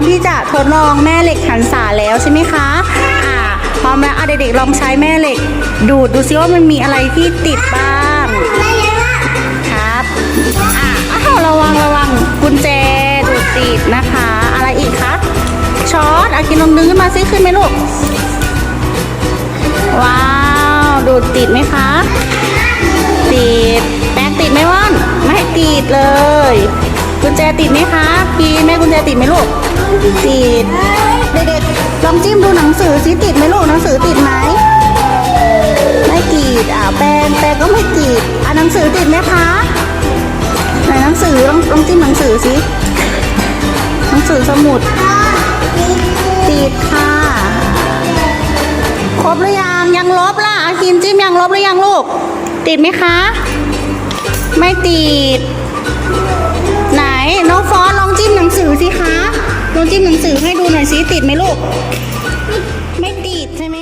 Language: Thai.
มที่จะทดลองแม่เหล็กหันษาแล้วใช่ไหมคะอ่าพร้อมแล้วอะเด็กๆลองใช้แม่เหล็ก ดูดดูซิว่ามันมีอะไรที่ติดบ้างครับอะอ้าวระวังระวังกุญแจดูดติดนะคะ อะไรอีกคะช้อนอากินลองดึงขึ้นมาซิขึ้นไหมลูกว้าว ดูดติดไหมคะ ติดแป้งติดไหมว่านไม่ติดเลย กุญแจติดไหมคะพี่แม่กุญแจติดไหมลูก ติด เด็กๆลองจิ้มดูหนังสือสิติดไหมลูกหนังสือติดไหมไม่ติดอ่าแป้งแป้งก็ไม่ติดอ่าหนังสือติดไหมคะไหนหนังสือลองลองจิ้มหนังสือสิหนังสือสมุด ติดค่ะ ครบหรือยังยังลบล่ะอาคินจิ้มยังลบหรือยังลูก ติดไหมคะ ไม่ติด จิ้มหนังสือให้ดูหน่อยสิติดไหมลูก ไม่ติดใช่ไหม